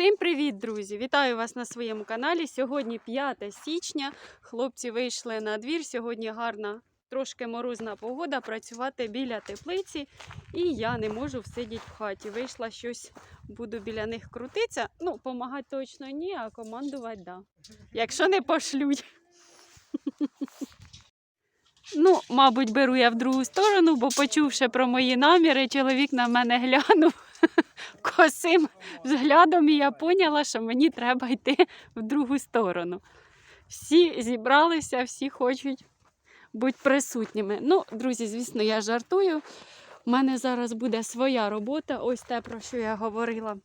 Всім привіт, друзі! Вітаю вас на своєму каналі. Сьогодні 5 січня. Хлопці вийшли на двір. Сьогодні гарна, трошки морозна погода. Працювати біля теплиці. І я не можу всидіти в хаті. Вийшла щось, буду біля них крутитися. Ну, допомагати точно ні, а командувати да. Якщо не пошлють. Ну, мабуть, беру я в другу сторону, бо почувши про мої наміри, чоловік на мене глянув косим взглядом, і я поняла, що мені треба йти в другу сторону. Всі зібралися, всі хочуть бути присутніми. Ну, друзі, звісно, я жартую. У мене зараз буде своя робота, ось те, про що я говорила.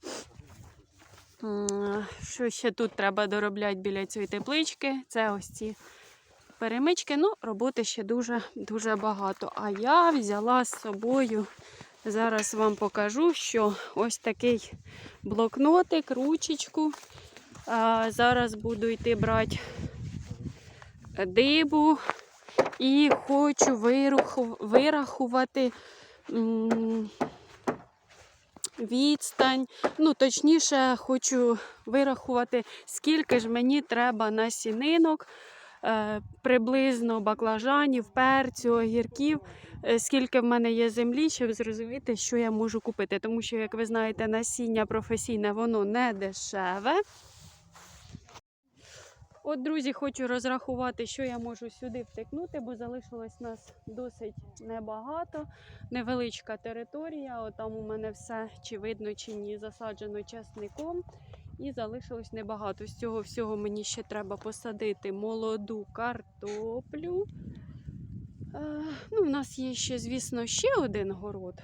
Що ще тут треба доробляти біля цієї теплички? Це ось ці перемички. Ну, роботи ще дуже дуже багато. А я взяла з собою. Зараз вам покажу, що ось такий блокнотик, ручечку. А, зараз буду йти брати дибу і хочу вирахувати відстань. Ну, точніше, хочу вирахувати, скільки ж мені треба насінинок, приблизно баклажанів, перцю, огірків е, скільки в мене є землі, щоб зрозуміти, що я можу купити. Тому що, як ви знаєте, насіння професійне, воно не дешеве. От, друзі, хочу розрахувати, що я можу сюди втикнути, бо залишилось нас досить небагато. Невеличка територія. От там у мене все, чи видно, чи ні, засаджено часником. І залишилось небагато. З цього всього мені ще треба посадити молоду картоплю. Е, Ну, у нас є ще, звісно, ще один город,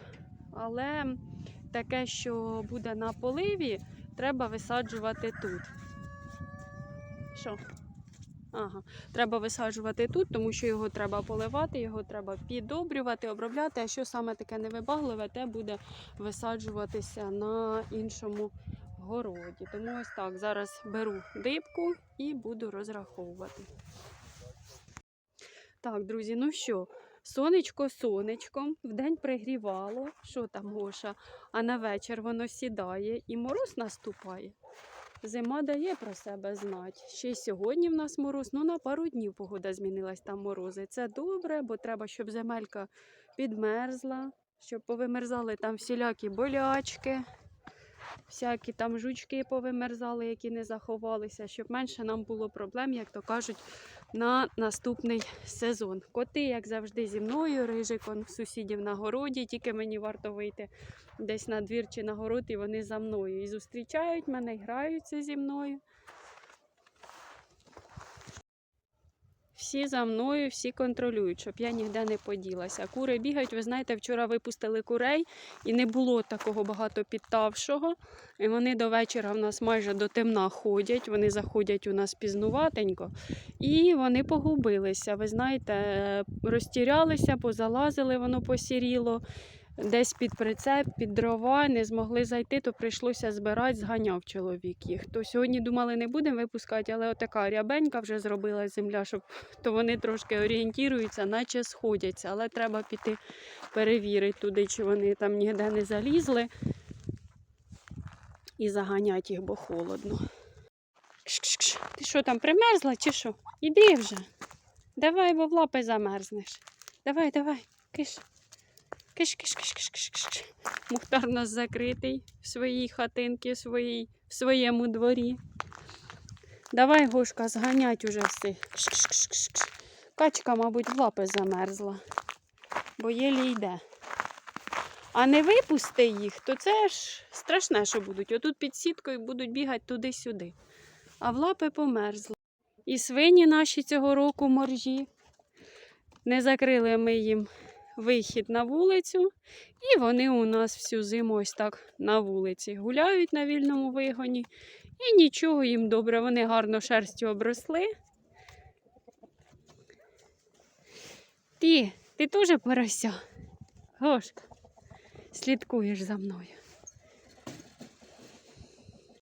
але таке, що буде на поливі, треба висаджувати тут. Що? Ага, треба висаджувати тут, тому що його треба поливати, його треба підобрювати, обробляти. А що саме таке невибагливе, те буде висаджуватися на іншому городі. Тому ось так, зараз беру дибку і буду розраховувати. Так, друзі, ну що, сонечко сонечком, вдень пригрівало, що там Гоша, а на вечір воно сідає і мороз наступає. Зима дає про себе знати. Ще й сьогодні в нас мороз, ну на пару днів погода змінилась там морози. Це добре, бо треба, щоб земелька підмерзла, щоб повимерзали там всілякі болячки, всякі там жучки повимерзали, які не заховалися, щоб менше нам було проблем, як то кажуть, на наступний сезон. Коти, як завжди, зі мною, рижик он сусідів на городі, тільки мені варто вийти десь на двір чи на город, і вони за мною. І зустрічають мене, і граються зі мною. Всі за мною, всі контролюють, щоб я ніде не поділася. Кури бігають, ви знаєте, вчора випустили курей і не було такого багато підтавшого. І вони до вечора в нас майже до темна ходять. Вони заходять у нас пізнуватенько. І вони погубилися. Ви знаєте, розтірялися, позалазили, воно посіріло. Десь під прицеп, під дрова не змогли зайти, то прийшлося збирати, зганяв чоловік їх. То сьогодні думали, не будемо випускати, але отака рябенька вже зробила земля, щоб то вони трошки орієнтуються, наче сходяться. Але треба піти перевірити туди, чи вони там ніде не залізли. І заганять їх, бо холодно. Кш-кш-кш. Ти що там примерзла чи що? Іди вже. Давай, бо в лапи замерзнеш. Давай, давай, киш. Киш, киш, киш, киш, киш, киш. Мухтар у нас закритий в своїй хатинці, в, своїй, в своєму дворі. Давай, Гошка, зганять уже киш. Качка, мабуть, в лапи замерзла, бо єлі йде. А не випусти їх, то це ж страшне, що будуть. Отут під сіткою будуть бігати туди-сюди. А в лапи померзли. І свині наші цього року моржі. Не закрили ми їм вихід на вулицю, і вони у нас всю зиму ось так на вулиці гуляють на вільному вигоні. І нічого їм добре, вони гарно шерстю обросли. Ти, ти теж порося. Гошка, слідкуєш за мною.